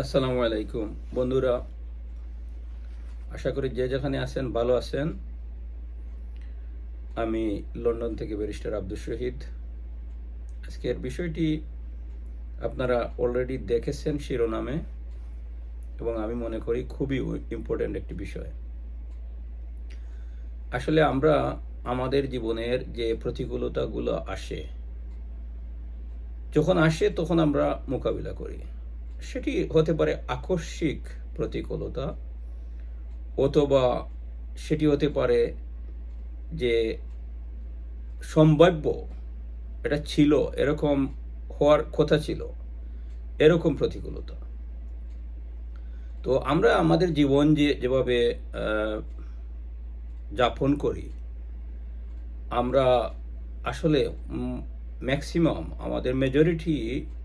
আসসালামু আলাইকুম। বন্ধুরা, আশা করি যে যেখানে আছেন ভালো আছেন। আমি লন্ডন থেকে ব্যারিস্টার আব্দুল শহীদ। আজকের বিষয়টি আপনারা অলরেডি দেখেছেন শিরোনামে এবং আমি মনে করি খুবই ইম্পর্ট্যান্ট একটি বিষয়। আসলে আমরা আমাদের জীবনের যে প্রতিকূলতাগুলো আসে, যখন আসে তখন আমরা মোকাবিলা করি। সেটি হতে পারে আকস্মিক প্রতিকূলতা অথবা সেটি হতে পারে যে সম্ভাব্য এটা ছিল, এরকম হওয়ার কথা ছিল, এরকম প্রতিকূলতা। তো আমরা আমাদের জীবন যে যেভাবে যাপন করি, আমরা আসলে ম্যাক্সিমাম আমাদের মেজরিটি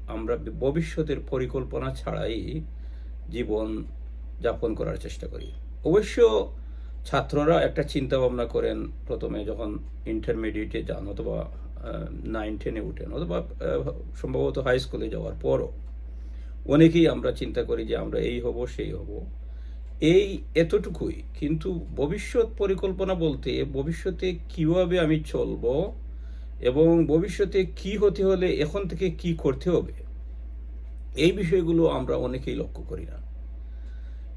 আমরা ভবিষ্যতের পরিকল্পনা ছাড়াই জীবন যাপন করার চেষ্টা করি। অবশ্য ছাত্ররা একটা চিন্তা ভাবনা করেন প্রথমে যখন ইন্টারমিডিয়েটে যান অথবা নাইন টেনে উঠেন অথবা সম্ভবত হাই স্কুলে যাওয়ার পরও অনেকেই আমরা চিন্তা করি যে আমরা এই হব, সেই হব। এই এতটুকুই, কিন্তু ভবিষ্যৎ পরিকল্পনা বলতে ভবিষ্যতে কীভাবে আমি চলবো এবং ভবিষ্যতে কি হতে হলে এখন থেকে কি করতে হবে? এই বিষয়গুলো আমরা অনেকেই লক্ষ্য করি না।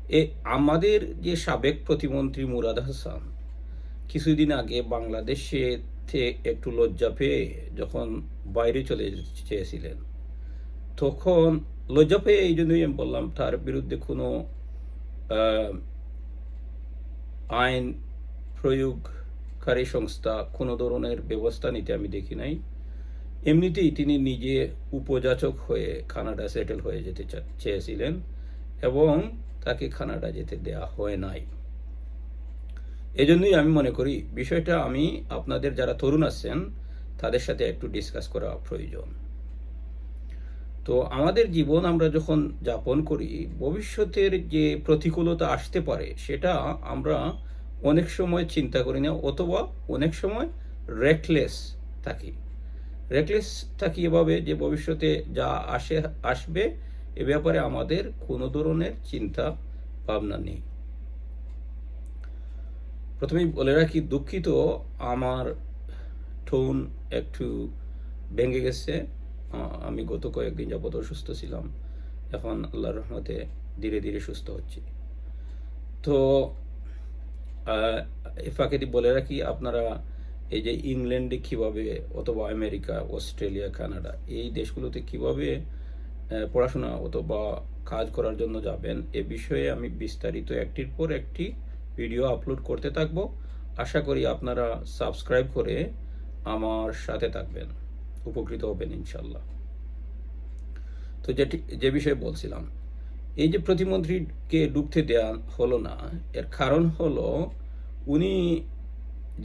এ, আমাদের যে সাবেক প্রতিমন্ত্রী মুরাদ হাসান, কিছুদিন আগে বাংলাদেশে একটু লজ্জা পেয়ে যখন বাইরে চলে চেয়েছিলেন, তখন লজ্জা পেয়ে এই জন্যই আমি বললাম, তার বিরুদ্ধে কোনো আইন আইন প্রয়োগকারী সংস্থা কোনো ধরনের ব্যবস্থা নিতে আমি দেখি নাই। এমনিতেই তিনি নিজে উপযাচক হয়ে কানাডা সেটেল হয়ে যেতে চেয়েছিলেন এবং তাকে কানাডা যেতে দেয়া হয় নাই। এজন্যই আমি মনে করি, বিষয়টা আমি আপনাদের যারা তরুণ আছেন, তাদের সাথে একটু ডিসকাস করা প্রয়োজন। তো আমাদের জীবন আমরা যখন যাপন করি, ভবিষ্যতের যে প্রতিকূলতা আসতে পারে, সেটা আমরা অনেক সময় চিন্তা করি না, অথবা অনেক সময় রেকলেস থাকি। রেকলেস থাকি এভাবে যে ভবিষ্যতে যা আসে, আসবে এ ব্যাপারে আমাদের কোনো ধরনের চিন্তা ভাবনা নেই। প্রথমেই বলে রাখি, দুঃখিত, আমার টোন একটু ভেঙে গেছে। আমি গত কয়েকদিন যাবত অসুস্থ ছিলাম। এখন আল্লাহর রহমতে ধীরে ধীরে সুস্থ হচ্ছি। তো ফাঁকে বলে রাখি, আপনারা এই যে ইংল্যান্ডে কীভাবে অথবা আমেরিকা, অস্ট্রেলিয়া, কানাডা এই দেশগুলোতে কীভাবে পড়াশোনা অথবা কাজ করার জন্য যাবেন, এ বিষয়ে আমি বিস্তারিত একটির পর একটি ভিডিও আপলোড করতে থাকব। আশা করি আপনারা সাবস্ক্রাইব করে আমার সাথে থাকবেন, উপকৃত হবেন ইনশাল্লাহ তো যেটি, যে বিষয়ে বলছিলাম এই যে প্রতিমন্ত্রীকে ডুবতে দেওয়া হলো না, এর কারণ হলো উনি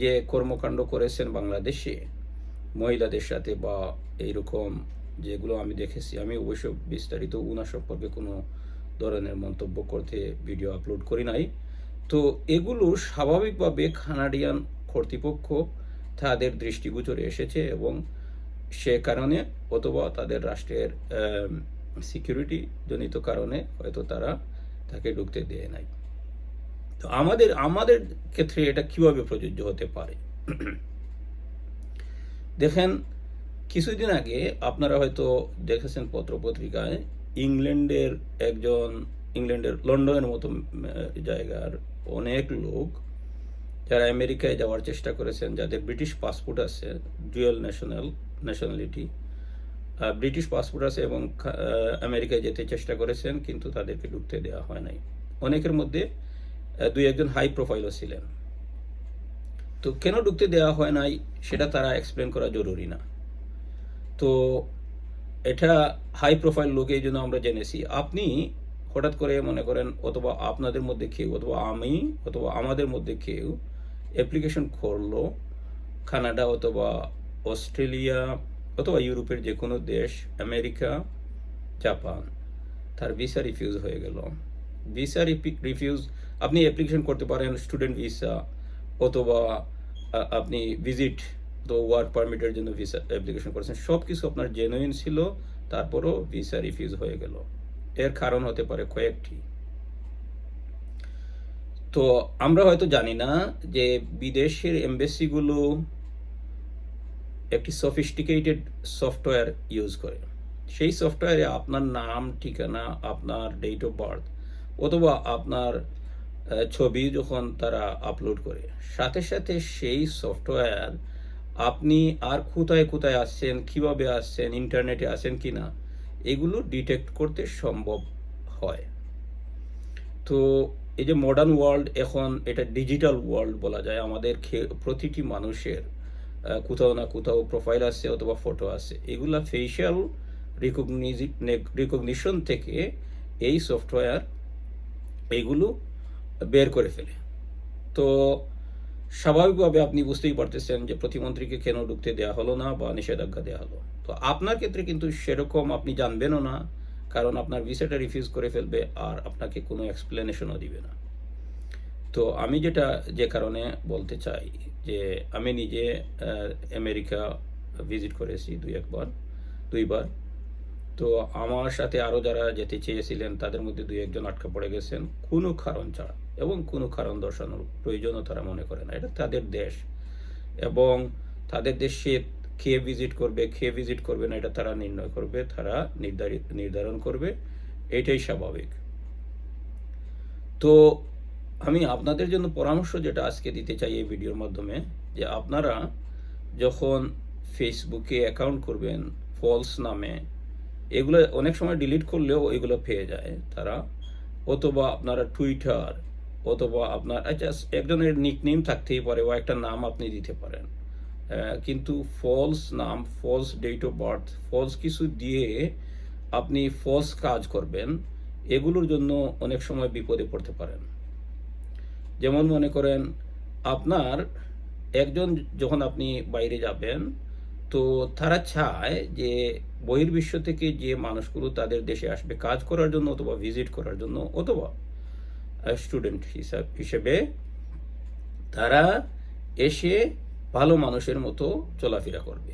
যে কর্মকাণ্ড করেছেন বাংলাদেশে, মহিলাদের সাথে বা এইরকম যেগুলো আমি দেখেছি, আমি অবশ্য বিস্তারিত উনার সম্পর্কে কোনো ধরনের মন্তব্য করতে ভিডিও আপলোড করি নাই। তো এগুলো স্বাভাবিকভাবে কানাডিয়ান কর্তৃপক্ষ তাদের দৃষ্টিগোচরে এসেছে এবং সে কারণে অথবা তাদের রাষ্ট্রের সিকিউরিটি জনিত কারণে হয়তো তারা তাকে ঢুকতে দেয় নাই। তো আমাদের আমাদের ক্ষেত্রে এটা কীভাবে প্রযোজ্য হতে পারে? দেখেন, কিছুদিন আগে আপনারা হয়তো দেখেছেন পত্রপত্রিকায়, ইংল্যান্ডের একজন, ইংল্যান্ডের লন্ডনের মতো জায়গার অনেক লোক যারা আমেরিকায় যাওয়ার চেষ্টা করেছেন, যাদের ব্রিটিশ পাসপোর্ট আছে dual national nationality British passport আছে এবং আমেরিকায় যেতে চেষ্টা করেছেন, কিন্তু তাদেরকে ঢুকতে দেওয়া হয় নাই। অনেকের মধ্যে দুই একজন হাই প্রোফাইলও ছিলেন। তো কেন ঢুকতে দেওয়া হয় নাই, সেটা তারা এক্সপ্লেন করা জরুরি না। তো এটা হাই প্রোফাইল লোক এই জন্য আমরা জেনেছি। আপনি হঠাৎ করে মনে করেন, অথবা আপনাদের মধ্যে কেউ, অথবা আমি, অথবা আমাদের মধ্যে কেউ অ্যাপ্লিকেশন করল, কানাডা অথবা অস্ট্রেলিয়া অথবা ইউরোপের যে কোনো দেশ, আমেরিকা, জাপান, তার ভিসা রিফিউজ হয়ে গেল। ভিসা রিফিউজ আপনি অ্যাপ্লিকেশন করতে পারেন স্টুডেন্ট ভিসা অথবা আপনি ভিজিট তো ওয়ার্ক পারমিটের জন্য ভিসা অ্যাপ্লিকেশন করেছেন। সব কিছু আপনার জেনুইন ছিল, তারপরও ভিসা রিফিউজ হয়ে গেল। এর কারণ হতে পারে কয়েকটি। তো আমরা হয়তো জানি না যে বিদেশের এমবেসিগুলো একটি সফিস্টিকেটেড সফটওয়্যার ইউজ করে। সেই সফটওয়্যারে আপনার নাম, ঠিকানা, আপনার ডেট অফ বার্থ অথবা আপনার ছবি যখন তারা আপলোড করে। সাথে সাথে সেই সফটওয়্যার আপনি আর কোথায় কোথায় আসছেন, কীভাবে আসছেন ইন্টারনেটে আসেন কিনা এগুলো ডিটেক্ট করতে সম্ভব হয়। তো এই যে মডার্ন ওয়ার্ল্ড এখন এটা ডিজিটাল ওয়ার্ল্ড বলা যায়, আমাদের প্রতিটি মানুষের কোথাও না কোথাও প্রোফাইল আছে অথবা ফটো আছে এগুলা ফেশিয়াল রিকগনিশন থেকে এই সফটওয়্যার এইগুলো বের করে ফেলে। তো স্বাভাবিকভাবে আপনি বুঝতেই পারতেছেন যে প্রতিমন্ত্রীকে কেন ঢুকতে দেওয়া হলো না বা নিষেধাজ্ঞা দেওয়া হলো। তো আপনার ক্ষেত্রে কিন্তু সেরকম আপনি জানবেনও না, কারণ আপনার ভিসাটা রিফিউজ করে ফেলবে আর আপনাকে কোনো এক্সপ্লেনেশনও দিবে না। তো আমি যেটা যে কারণে বলতে চাই যে আমি নিজে আমেরিকা ভিজিট করেছি দুই একবার, দুইবার। তো আমার সাথে আরও যারা যেতে চেয়েছিলেন, তাদের মধ্যে দুই একজন আটকা পড়ে গেছেন, কোনো কারণ ছাড়া এবং কোনো কারণ দর্শানোর প্রয়োজনও তারা মনে করে না। এটা তাদের দেশ এবং তাদের দেশে কে ভিজিট করবে, কে ভিজিট করবে না, এটা তারা নির্ণয় করবে, তারা নির্ধারিত নির্ধারণ করবে। এটাই স্বাভাবিক। তো আমি আপনাদের জন্য পরামর্শ যেটা আজকে দিতে চাই এই ভিডিওর মাধ্যমে, যে আপনারা যখন ফেসবুকে অ্যাকাউন্ট করবেন ফলস নামে, এগুলো অনেক সময় ডিলিট করলেও এগুলো পেয়ে যায় তারা। অথবা আপনারা টুইটার অথবা আপনার আচ্ছা একজনের নিকনেম থাকতেই পারে বা একটা নাম আপনি দিতে পারেন। কিন্তু ফলস নাম false date of birth false কিছু দিয়ে আপনি ফলস কাজ করবেন, এগুলোর জন্য অনেক সময় বিপদে পড়তে পারেন। যেমন মনে করেন, আপনার একজন যখন আপনি বাইরে যাবেন, তো তারা চায় যে বহির্বিশ্ব থেকে যে মানুষগুলো তাদের দেশে আসবে কাজ করার জন্য অথবা ভিজিট করার জন্য অথবা স্টুডেন্ট হিসাব, হিসেবে তারা এসে ভালো মানুষের মতো চলাফেরা করবে।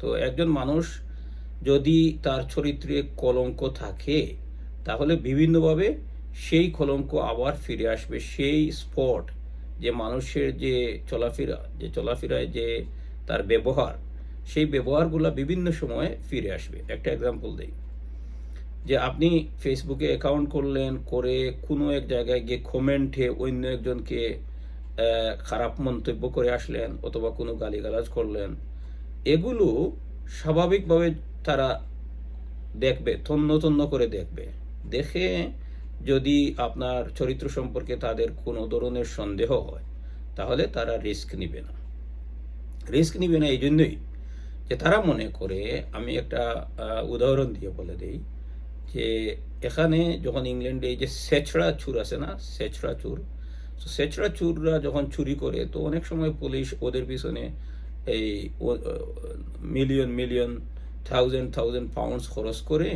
তো একজন মানুষ যদি তার চরিত্রে কলঙ্ক থাকে, তাহলে বিভিন্নভাবে সেই কলঙ্ক আবার ফিরে আসবে, সেই স্পট যে মানুষের যে চলাফেরা, যে চলাফেরায় যে তার ব্যবহার, সেই ব্যবহারগুলো বিভিন্ন সময়ে ফিরে আসবে। একটা এক্সাম্পল দেই। যে আপনি ফেসবুকে অ্যাকাউন্ট করলেন, করে কোনো এক জায়গায় গিয়ে কমেন্টে অন্য একজনকে খারাপ মন্তব্য করে আসলেন অথবা কোনো গালিগালাজ করলেন, এগুলো স্বাভাবিকভাবে তারা দেখবে, তন্ন তন্ন করে দেখবে। দেখে যদি আপনার চরিত্র সম্পর্কে তাদের কোনো ধরনের সন্দেহ হয়, তাহলে তারা রিস্ক নিবে না। রিস্ক নিবে না এই জন্যই যে তারা মনে করে, আমি একটা উদাহরণ দিয়ে বলে দেই যে এখানে যখন ইংল্যান্ডে এই যে সেচড়া চুর আছে না সেচড়া চুর, তো সেচড়া চুররা যখন চুরি করে, তো অনেক সময় পুলিশ ওদের পিছনে এই million million thousand thousand pounds খরচ করে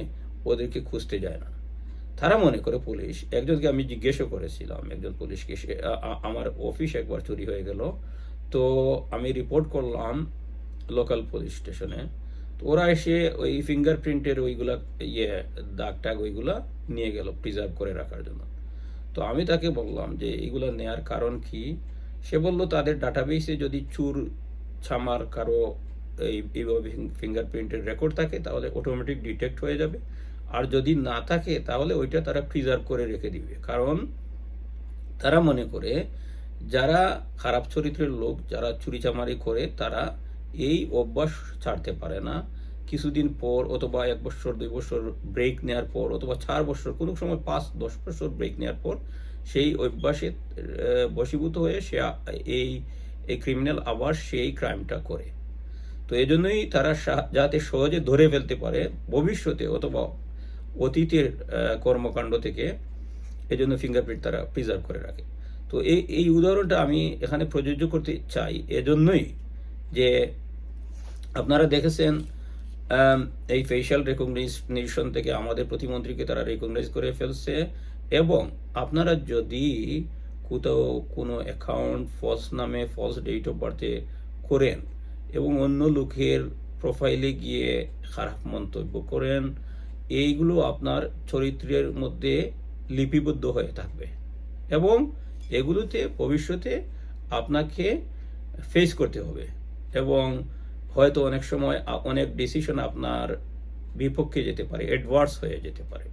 ওদেরকে খুঁজতে যায় না। তারা মনে করে পুলিশ, একজনকে আমি জিজ্ঞেসও করেছিলাম, একজন পুলিশকে, সে আমার অফিস একবার চুরি হয়ে গেল। তো আমি রিপোর্ট করলাম লোকাল পুলিশ স্টেশনে তো ওরা এসে ওই ফিঙ্গারপ্রিন্টের ওইগুলা ইয়ে দাগ টাগ ওইগুলা নিয়ে গেল প্রিজার্ভ করে রাখার জন্য। তো আমি তাকে বললাম যে, এগুলো নেয়ার কারণ কি? সে বলল, তাদের ডাটাবেসে যদি চুর, ছামার কারও এই, এইভাবে ফিঙ্গারপ্রিন্টের রেকর্ড থাকে, তাহলে অটোমেটিক ডিটেক্ট হয়ে যাবে। আর যদি না থাকে, তাহলে ওইটা তারা প্রিজার্ভ করে রেখে দিবে। কারণ তারা মনে করে, যারা খারাপ চরিত্রের লোক, যারা চুরিচামারি করে, তারা এই অভ্যাস ছাড়তে পারে না। কিছুদিন পর অথবা এক বছর, দুই বছর ব্রেক নেওয়ার পর, অথবা চার বছর, কোনো সময় পাঁচ, দশ বছর ব্রেক নেওয়ার পর, সেই অভ্যাসে বশীভূত হয়ে সে এই এই ক্রিমিনাল আবার সেই ক্রাইমটা করে। তো এই জন্যই তারা যাতে সহজে ধরে ফেলতে পারে, ভবিষ্যতে অথবা অতীতের কর্মকাণ্ড থেকে এই জন্য ফিঙ্গারপ্রিন্ট তারা প্রিজার্ভ করে রাখে। তো এই এই উদাহরণটা আমি এখানে প্রযোজ্য করতে চাই এজন্যই যে আপনারা দেখেছেন এই ফেশিয়াল রেকগনিশন থেকে আমাদের প্রতিমন্ত্রীকে তারা রেকগনাইজ করে ফেলছে এবং আপনারা যদি কোথাও কোনো অ্যাকাউন্ট ফলস নামে ফলস ডেট অফ বার্থে করেন এবং অন্য লোকের প্রোফাইলে গিয়ে খারাপ মন্তব্য করেন এইগুলো আপনার চরিত্রের মধ্যে লিপিবদ্ধ হয়ে থাকবে। এবং এগুলোতে ভবিষ্যতে আপনাকে ফেস করতে হবে। এবং হয়তো অনেক সময় অনেক ডিসিশন আপনার বিপক্ষে যেতে পারে অ্যাডভার্স হয়ে যেতে পারে।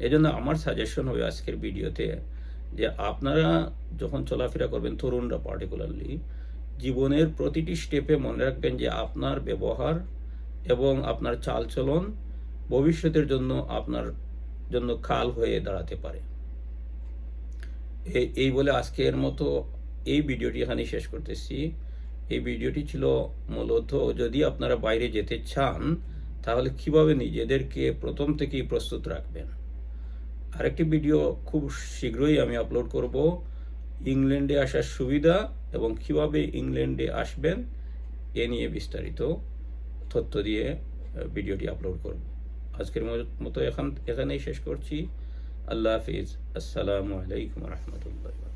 এজন্য আমার সাজেশন হবে আজকের ভিডিওতে যে আপনারা যখন চলাফেরা করবেন তরুণরা পার্টিকুলারলি জীবনের প্রতিটি স্টেপে মনে রাখবেন যে আপনার ব্যবহার এবং আপনার চালচলন ভবিষ্যতের জন্য আপনার জন্য কাল হয়ে দাঁড়াতে পারে। এই- বলে আজকের মতো এই ভিডিওটি এখানেই শেষ করতেছি। এই ভিডিওটি ছিল মূলত যদি আপনারা বাইরে যেতে চান, তাহলে কীভাবে নিজেদেরকে প্রথম থেকেই প্রস্তুত রাখবেন? আরেকটি ভিডিও খুব শীঘ্রই আমি আপলোড করব। ইংল্যান্ডে আসার সুবিধা এবং কীভাবে ইংল্যান্ডে আসবেন, এ নিয়ে বিস্তারিত তথ্য দিয়ে ভিডিওটি আপলোড করব। আজকের মতো এখান এখানেই শেষ করছি। আল্লাহ হাফিজ। আসসালামু আলাইকুম রহমতুল্লাহ